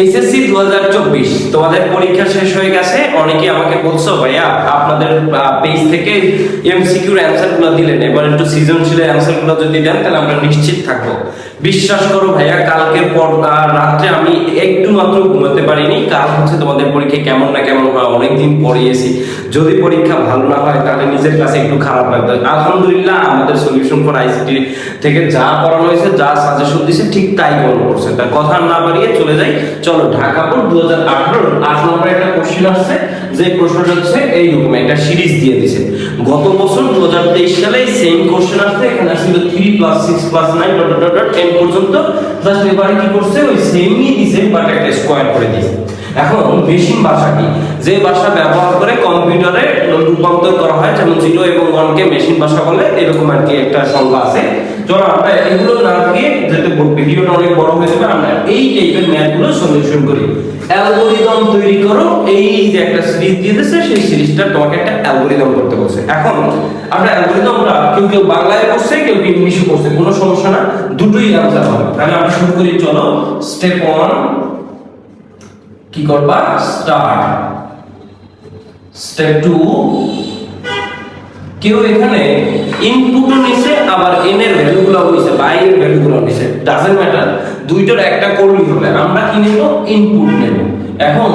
HSC দু তোমাদের পরীক্ষা শেষ হয়ে গেছে অনেকে আমাকে বলছো, ভাইয়া, আপনাদের পেজ থেকে এমসিকিউর অ্যান্সারগুলো দিলেন, এবার একটু সৃজনশীলের অ্যান্সারগুলো যদি দেন, তাহলে আমরা নিশ্চিত থাকব। বিশ্বাস করো ভাইয়া কালকে পর রাত্রে আমি একটু মাত্র ঘুমাতে পারিনি। কাল হচ্ছে তোমাদের পরীক্ষা কেমন না কেমন হয়, অনেকদিন পড়িয়েছি যদি পরীক্ষা ভালো না হয়, তাহলে নিজের কাছে একটু খারাপ লাগবে। আলহামদুলিল্লাহ, আমাদের সলিউশন ফর আইসিটি থেকে যা পড়ানো হয়েছে, যা সাজেশন দিয়েছে ঠিক তাই মনে করছে তার কথা না বাড়িয়ে চলে যাই। চলো, ঢাকা বোর্ড দু হাজার আঠারো আট নম্বরে কোশ্চেন আসছে, যে প্রশ্নটা হচ্ছে এই রকম একটা সিরিজ দিয়ে দিছে। গত বছর দু হাজার তেইশ সালে সেম কোশ্চেন আসছে, এখানে ছিল three plus six plus nine dot dot dot ten পর্যন্ত। জাস্ট এবারে কি করছে? ওই সেমই দিছে বাট একটা স্কোয়ার করে দিয়েছে এখন মেশিন ভাষা কি? যে ভাষা ব্যবহার করে কম্পিউটারে রূপান্তর করা হয়, যেমন জিরো এবং ওয়ানকে মেশিন ভাষা বলে, এরকম আর কি একটা সংজ্ঞা আছে। চলো আমরা এগুলো না গিয়ে যাতে ভিডিওটা অনেক বড় হয়ে যাবে, আমরা এই টাইপের ম্যাথগুলো সলিউশন করি। অ্যালগোরিদম তৈরি করো, এই যে একটা সিরিজ দিয়ে দিয়েছে সেই সিরিজটা তোমাকে একটা অ্যালগোরিদম করতে বলছে। এখন, আমরা অ্যালগোরিদমটা কেউ কেউ বাংলায় করছে, কেউ কেউ ইংলিশে করছে, কোনো সমস্যা না, দুটোই আনসার হবে। তাহলে আমরা শুরু করি, চলো। স্টেপ ওয়ান কি করবা? স্টার্ট স্টেপ টু কেউ এখানে ইনপুটও নিছে, আবার এন এর ভ্যালুগুলো নিছে বা এর ভ্যালুগুলো নিছে। ডাজন্ট ম্যাটার দুইটার একটা করলেই হবে। আমরা কি নেব? ইনপুট নেব। এখন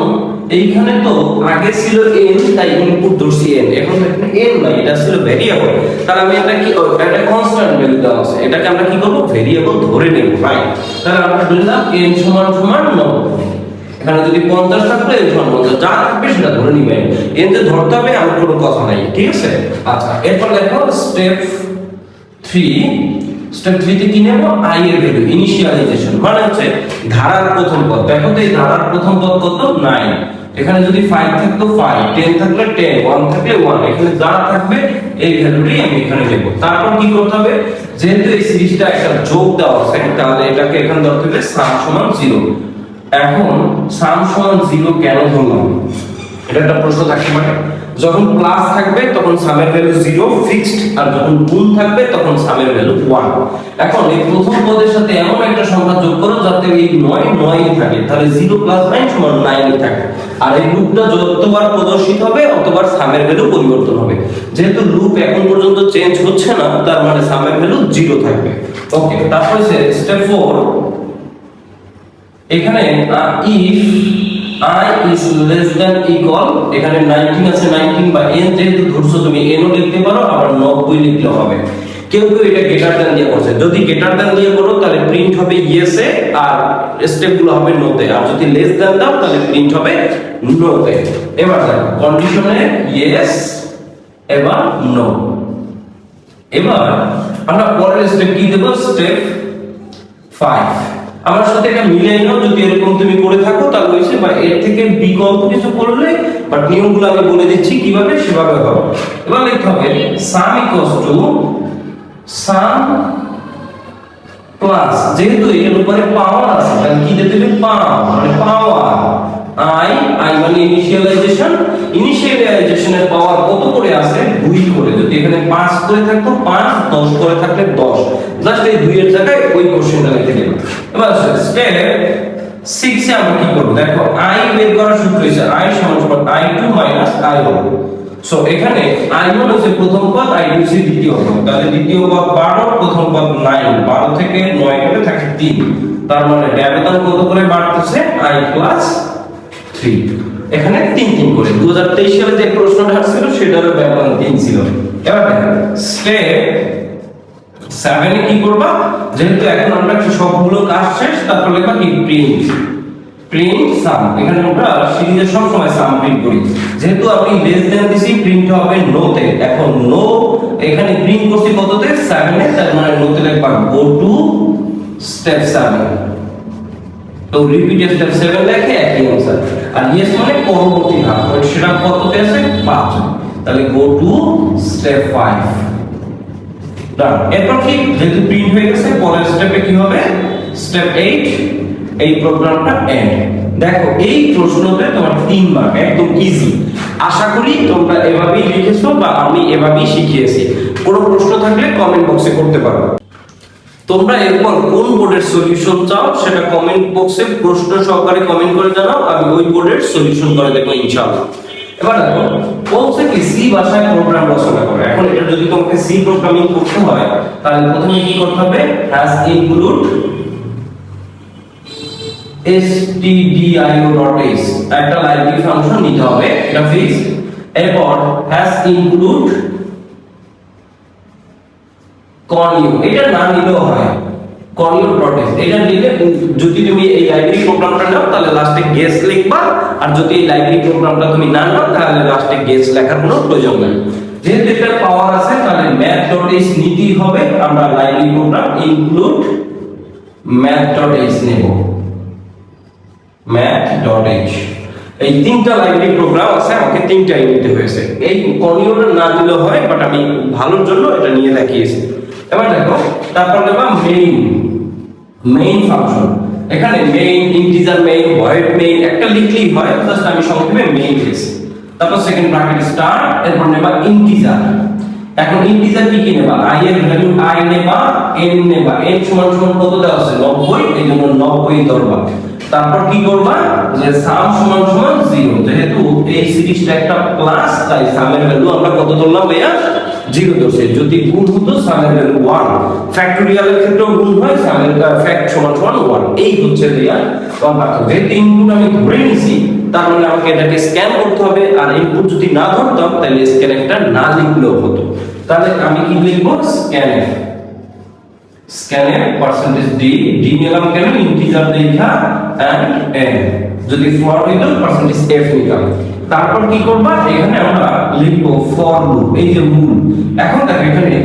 এইখানে তো আগে ছিল এন তাই ইনপুট ধরছি এন এখন এন নাই, এটা ছিল ভেরিয়েবল তাহলে আমি এটা কি এটা কনস্ট্যান্ট ভ্যালু দেওয়া আছে। এটাকে আমরা কি করব? ভেরিয়েবল ধরে নেব রাইট তাহলে আমরা বললাম এন সমান সমান 90 এখানে যদি পঞ্চাশ থাকলে যা থাকবে সেটা ধরে নিবেন এতে ধরতে হবে, এমন কোনো কথা নাই, ঠিক আছে? আচ্ছা এরপর দেখো স্টেপ থ্রি স্টেপ কি আই এর ভ্যালু ইনিশিয়ালাইজেশন মানে হচ্ছে ধারার প্রথম পদ। দেখো তো এই ধারার প্রথম পদ কত? এখানে যদি ফাইভ থাকতো ফাইভ টেন থাকলে টেন ওয়ান থাকলে ওয়ান এখানে যা থাকবে, এই ভ্যালুটাই আমি এখানে দেবো তারপর কি করতে হবে? যেহেতু এই সিরিজটা একটা যোগ দেওয়া আছে, তাহলে এটাকে এখানে ধরতে হবে সাম সমান জিরো এখন সাম সমান জিরো কেন ধরলাম এটা একটা প্রশ্ন থাকতে পারে। যখন প্লাস থাকবে, তখন সামের ভ্যালু জিরো ফিক্সড আর যখন গুণ থাকবে, তখন সামের ভ্যালু ওয়ান এখন এই প্রথম পদের সাথে এমন একটা সংখ্যা যোগ করো যাতে এই নয় নয় থাকে। তাহলে জিরো প্লাস নাইন সমান নাইন থাকে। আর এই লুপটা যতবার প্রদর্শিত হবে, অতবার সামের ভ্যালু পরিবর্তন হবে। যেহেতু লুপ এখন পর্যন্ত চেঞ্জ হচ্ছে না, তার মানে সামের ভ্যালু জিরো থাকবে। ওকে তারপরে স্টেপ ফোর এখানে if i is less than equal, এখানে 19 আছে 19 বা এন যেহেতু ধরছো তুমি, n ও লিখতে পারো, আবার 90 লিখলে হবে। কেউ কেউ এটা গেটার দেন দিয়ে করছে। যদি গেটার দেন দিয়ে করো, তাহলে প্রিন্ট হবে ইয়েস এ, আর স্টেপগুলো হবে নোতে আর যদি লেস দেন দাও, তাহলে প্রিন্ট হবে নোতে এবার দেখো কন্ডিশনে ইয়েস এবার নো এবার আমরা পরের স্টেপ কি দেব? স্টেপ 5 আমার সাথে এটা মিলিয়ে নাও, যদি এরকম তুমি করে থাকো, তাহলে হয়েছে, বা এর থেকে বিকল্প কিছু করলে বাট নিয়মগুলো আমি বলে দিচ্ছি, কীভাবে? সেভাবে হবে। এবার লিখতে হবে sum equals to sum plus যেহেতু এর উপরে পাওয়ার আছে, তাহলে কি দিতে হবে পাওয়ার মানে পাওয়ার আই আই মানে ইনিশিয়ালাইজেশন ইনিশিয়ালাইজেশনের পাওয়ার কত করে আছে দুই করে। যদি এখানে পাঁচ করে থাকতো, পাঁচ, দশ করে থাকলে দশ। জাস্ট এই দুইয়ের জায়গায় ওই কোশ্চেনটা লিখে দিলাম এবার স্টেপ এ আমরা কি করব? দেখো আই বের করার সূত্র হচ্ছে আই সমান সমান I two minus I one so এখানে আই ওয়ান হচ্ছে প্রথম পদ আই টু হচ্ছে দ্বিতীয় পদ। তাহলে দ্বিতীয় পদ বারো, প্রথম পদ নাইন বারো থেকে নয় করে থাকে তিন। তার মানে ব্যবধান কত করে বাড়তেছে? আই প্লাস থ্রি এখানে তিন তিন করে। দু হাজার তেইশ সালে যে প্রশ্নটা আসছিল, সেটারও ব্যবধান তিন ছিল। এবার দেখেন স্টেপ সেভেনে কি করবা? যেহেতু এখন আমরা সবগুলো কাজ শেষ, তারপর লেখা কি? প্রিন্ট প্রিন্ট সাম এখানে আমরা সিরিজের সব সময় সাম প্রিন্ট করি। যেহেতু আমি লেস দেন দিছি প্রিন্ট হবে নো তে এখন নো এখানে প্রিন্ট করছি কততে? 7 এ তার মানে নো তে লিখবা গো টু স্টেপ 7 তো রিপিটেড স্টেপ সেভেন লেখে একই অ্যান্সার আর ইয়েস মানে পরবর্তী ধাপ। সেটা কততে আছে পাঁচ। তাহলে go to step five done এরপর কি? যেহেতু প্রিন্ট হয়ে গেছে, পরের স্টেপে কি হবে? স্টেপ এইট এই প্রোগ্রামটা এন্ড দেখো, এই প্রশ্নতে তোমার তিন মার্ক একদম ইজি আশা করি তোমরা এভাবেই লিখেছো বা আমি এভাবেই শিখিয়েছি। কোনো প্রশ্ন থাকলে কমেন্ট বক্সে করতে পারো। তোমরা এরপর কোন বোর্ডের সলিউশন চাও সেটা কমেন্ট বক্সে প্রশ্ন সহকারে কমেন্ট করে জানাও, আমি ওই বোর্ডের সলিউশন করে দেবো ইনশাআল্লাহ। এবার দেখো, বলছে কি সি ভাষায় প্রোগ্রাম রচনা করে। এখন এটা যদি তোমাকে সি প্রোগ্রামিং করতে হয়, তাহলে প্রথমে কি করতে হবে? হ্যাজ ইনক্লুড stdio.h একটা লাইব্রেরি ফাংশন নিতে হবে, এটা ফিক্স এরপর হ্যাজ ইনক্লুড কর্নিও এটা না নিলেও হয়। কর্নিও প্রটেস এটা নিলে যদি তুমি এই লাইব্রেরি প্রোগ্রামটা নাও, তাহলে লাস্টে গেস লিখবা। আর যদি এই লাইব্রেরি প্রোগ্রামটা তুমি না নাও, তাহলে লাস্টে গেস লেখার কোনো প্রয়োজন নেই। যেহেতু এটা পাওয়ার আছে, তাহলে math.h নিতেই হবে। আমরা লাইব্রেরি প্রোগ্রাম ইনক্লুড math.h নেব। math.h এই তিনটা লাইব্রেরি প্রোগ্রাম আছে, আমাকে তিনটাই নিতে হয়েছে। এই কর্নিওটা না দিলেও হয় বাট আমি ভালোর জন্য এটা নিয়ে দেখিয়েছি। এবার দেখো, তারপর নেবা মেইন মেইন ফাংশন এখানে main integer main void main একটা লিখলেই হয় জাস্ট আমি সংক্ষেপে মেইন লিখছি। তারপর সেকেন্ড ব্র্যাকেট স্টার এরপর নেবা ইন্টিজার এখন ইন্টিজার কি কি নেবা? i এর ভ্যালু i নেবা, n নেবা। n সমান সমান কত দেওয়া আছে? 90 এই জন্য 90 ধরবা তারপর কি করবা? যে সাম সমান সমান 0 যেহেতু এই সিরিজটা একটা প্লাস তাই সামের ভ্যালু আমরা কত ধরলাম ভাইয়া? জিরো ধরছে। যদি গুণ হতো সামের ভ্যালু 1 ফ্যাক্টোরিয়ালের ক্ষেত্রেও গুণ হয় সামের ফ্যাক্ট সমান সমান 1 এই হচ্ছে ভাইয়া তোমার পার্থক্য যেহেতু ইনপুট আমি ধরে নিছি, তার মানে আমাকে এটাকে স্ক্যান করতে হবে। আর ইনপুট যদি না ধরতাম, তাহলে স্ক্যান একটা না লিখলেও হতো। তাহলে আমি কি লিখব? স্ক্যান স্ক্যানের পার্সেন্টেজ ডি ডি নিলাম কেন? ইন্টিজার লেখা এন্ড এন যদি ফর হইতো পার্সেন্টেজ এফ নিলাম তারপর কি করবা? এখানে আমরা লিখব ফর লুপ এই যে মূল এখন দেখো এখানে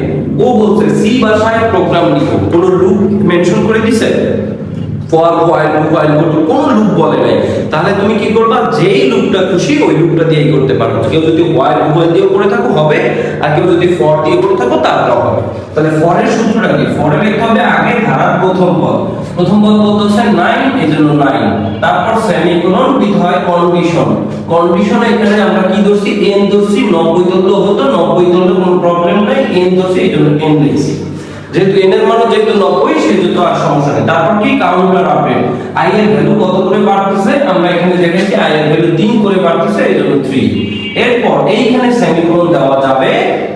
ও বলছে সি ভাষায় প্রোগ্রাম লিখো পুরো লুপ মেনশন করে দিছে। ফর হোয়াইল হোয়াইল লুপ কোন লুপ বলে নাই। তাহলে তুমি কি করবা? যেই লুপটা খুশি, ওই লুপটা দিয়েই করতে পারো। কেউ যদি হোয়াইল হোয়াইল দিয়ে করে থাকো, হবে। আর কেউ যদি ফর দিয়ে করে থাকো তারপর হবে। তাহলে ফরের সূত্রটা কি? ফরে লিখতে হবে আগে ধারার প্রথম পদ। প্রথম পদ বলতে হচ্ছে 9 এই জন্য 9 তারপর সেমিকোলন দিতে হয় কন্ডিশন কন্ডিশন এখানে আমরা কি ধরছি? n ধরছি 90 ধরলেও হতো 90 ধরলে কোনো প্রবলেম নাই, n ধরছি, এই জন্য n লিখছি। যেহেতু n এর মান যেহেতু 90 সেহেতু আর সমস্যা নেই। তারপর কি কাউন্টার আপডেট i এর ভ্যালু কত করে বাড়তেছে? আমরা এখানে দেখেছি i এর ভ্যালু 3 করে বাড়তেছে, এই জন্য 3 এরপর এইখানে সেমিকোলন দেওয়া যাবে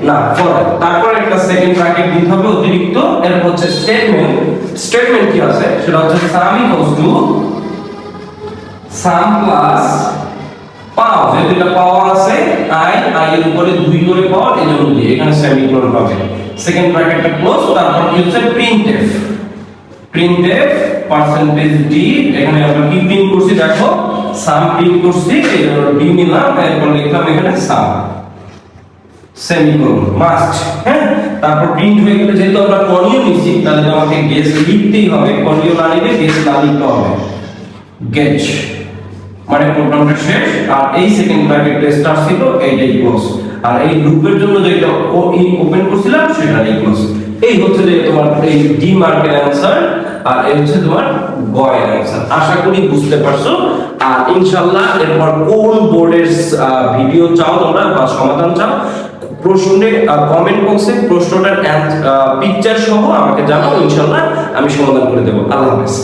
না পরে তারপর একটা সেকেন্ড ব্র্যাকেট দিতে হবে অতিরিক্ত। এরপর হচ্ছে স্টেটমেন্ট স্টেটমেন্ট কি আছে? সেটা হচ্ছে sum equals to sum plus পাও। যেহেতু এটা পাওয়ার আছে, i i এর উপরে 2 করে পাওয়ার এই জন্য দিয়ে। এখানে সেমিকোলন পাবে। সেকেন্ড ব্র্যাকেটটা ক্লোজ তারপর কি হচ্ছে? প্রিন্টএফ প্রিন্টএফ পার্সেন্টেজ ডি এখানে আমরা কি প্রিন্ট করছি? দেখো সাম প্রিন্ট করছি, এই জন্য ডি নিলাম, এরপর লিখলাম এখানে সাম সেমিকোলন মাস্ট হ্যাঁ? তারপর প্রিন্ট হয়ে গেলে যেহেতু আমরা কর্নিও নিচ্ছি, তাহলে আমাকে গেস লিখতেই হবে। কর্নিও না নিলে গেস না লিখতে হবে। গেজ মানে প্রোগ্রামটা শেষ, আর এই সেকেন্ড ব্র্যাকেটে স্টার ছিল এইটাই ক্লোজ আর এই লুপের জন্য যেটা ওপেন করছিলাম, সেটা ক্লোজ এই হচ্ছে যে তোমার এই ডি মার্কের অ্যান্সার আর এই হচ্ছে তোমার গয়ের অ্যান্সার আশা করি বুঝতে পারছ। আর ইনশাআল্লাহ এরপর কোন বোর্ডের ভিডিও চাও তোমরা বা সমাধান চাও, প্রশ্নে কমেন্ট বক্সে প্রশ্নটার পিকচার সহ আমাকে জানাও, ইনশাআল্লাহ আমি সমাধান করে দেবো। আল্লাহ হাফেজ।